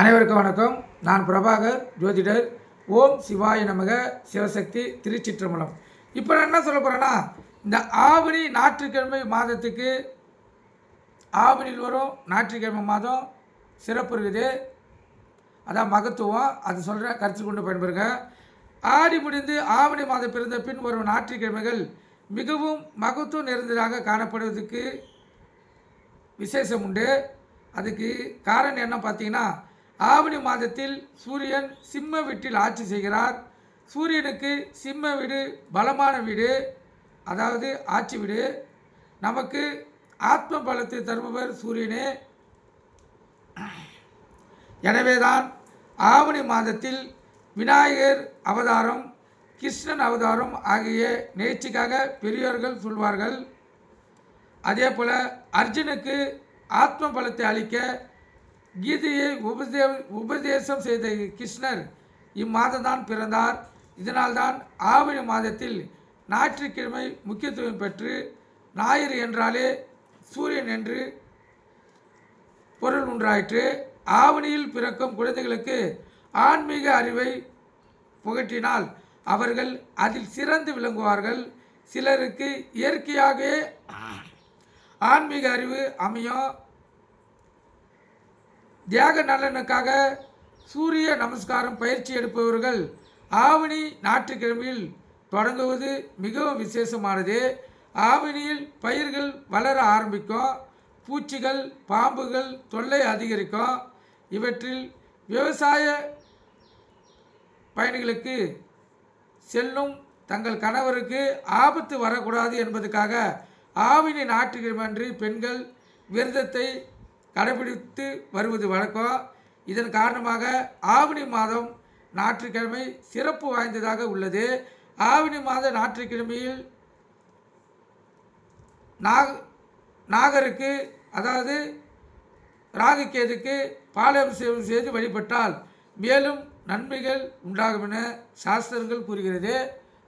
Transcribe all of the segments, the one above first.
அனைவருக்கும் வணக்கம். நான் பிரபாகர் ஜோதிடர். ஓம் சிவாய நமக சிவசக்தி திருச்சிற்றம்பலம். இப்போ நான் என்ன சொல்ல போகிறேன்னா இந்த ஆவணி ஞாயிற்றுக்கிழமை மாதத்துக்கு ஆவணியில் வரும் ஞாயிற்றுக்கிழமை மாதம் சிறப்பு இருக்குது. அதான் மகத்துவம். அது சொல்கிற கருத்து கொண்டு பயன்பெறுங்க. ஆடி முடிந்து ஆவணி மாதம் பிறந்த பின் வரும் ஞாயிற்றுக்கிழமைகள் மிகவும் மகத்துவம் நிறைந்ததாக காணப்படுவதற்கு விசேஷம் உண்டு. அதுக்கு காரணம் என்ன பார்த்தீங்கன்னா ஆவணி மாதத்தில் சூரியன் சிம்ம வீட்டில் ஆட்சி செய்கிறார். சூரியனுக்கு சிம்ம வீடு பலமான வீடு அதாவது ஆட்சி வீடு. நமக்கு ஆத்ம பலத்தை தருபவர் சூரியனே. எனவேதான் ஆவணி மாதத்தில் விநாயகர் அவதாரம் கிருஷ்ணன் அவதாரம் ஆகிய நிகழ்ச்சிக்காக பெரியோர்கள் சொல்வார்கள். அதே போல் அர்ஜுனுக்கு ஆத்ம பலத்தை அளிக்க கீதையை உபதே உபதேசம் செய்த கிருஷ்ணர் இம்மாதம்தான் பிறந்தார். இதனால்தான் ஆவணி மாதத்தில் ஞாயிற்றுக்கிழமை முக்கியத்துவம் பெற்று ஞாயிறு என்றாலே சூரியன் என்று பொருள் உண்டாயிற்று. ஆவணியில் பிறக்கும் குழந்தைகளுக்கு ஆன்மீக அறிவை புகட்டினால் அவர்கள் அதில் சிறந்து விளங்குவார்கள். சிலருக்கு இயற்கையாகவே ஆன்மீக அறிவு அமையும். தியாக நலனுக்காக சூரிய நமஸ்காரம் பயிற்சி எடுப்பவர்கள் ஆவணி ஞாயிற்றுக்கிழமையில் தொடங்குவது மிகவும் விசேஷமானது. ஆவணியில் பயிர்கள் வளர ஆரம்பிக்கும். பூச்சிகள் பாம்புகள் தொல்லை அதிகரிக்கும். இவற்றில் விவசாய பயணிகளுக்கு செல்லும் தங்கள் கணவருக்கு ஆபத்து வரக்கூடாது என்பதற்காக ஆவினி ஞாயிற்றுக்கிழமை பெண்கள் விரதத்தை கடைபிடித்து வருவது வழக்கம். இதன் காரணமாக ஆவணி மாதம் ஞாயிற்றுக்கிழமை சிறப்பு வாய்ந்ததாக உள்ளது. ஆவணி மாத ஞாயிற்றுக்கிழமையில் நாக நாகருக்கு அதாவது ராகுகேதுக்கு பாலாபிஷேகம் செய்து வழிபட்டால் மேலும் நன்மைகள் உண்டாகும் என சாஸ்திரங்கள் கூறுகிறது.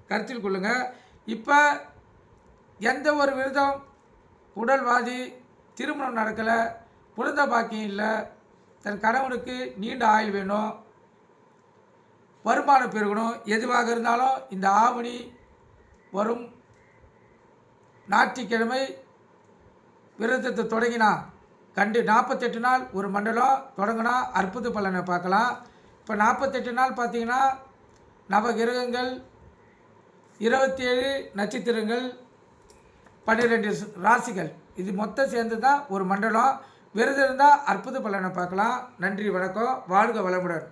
கருத்தில் கொள்ளுங்கள் இப்போ எந்த ஒரு விரதம் உடல்வாதி திருமணம் நடக்கலை குழந்தை பாக்கியம் இல்லை. தன் கணவனுக்கு நீண்ட ஆயுள் வேணும். வருமானம் பெருகணும். எதுவாக இருந்தாலும் இந்த ஆவணி வரும். ஞாயிற்றுக்கிழமை விரதத்தை தொடங்கினா கண்டு நாற்பத்தெட்டு நாள் ஒரு மண்டலம் தொடங்கினா அற்புத பலனை பார்க்கலாம். இப்போ நாற்பத்தெட்டு நாள் பார்த்தீங்கன்னா நவகிரகங்கள் இருபத்தி ஏழு நட்சத்திரங்கள் பன்னிரெண்டு ராசிகள். இது மொத்தம் சேர்ந்து தான் ஒரு மண்டலம். விரதம் இருந்தால் அற்புத பலனை பார்க்கலாம். நன்றி வணக்கம். வாழ்க வளமுடன்.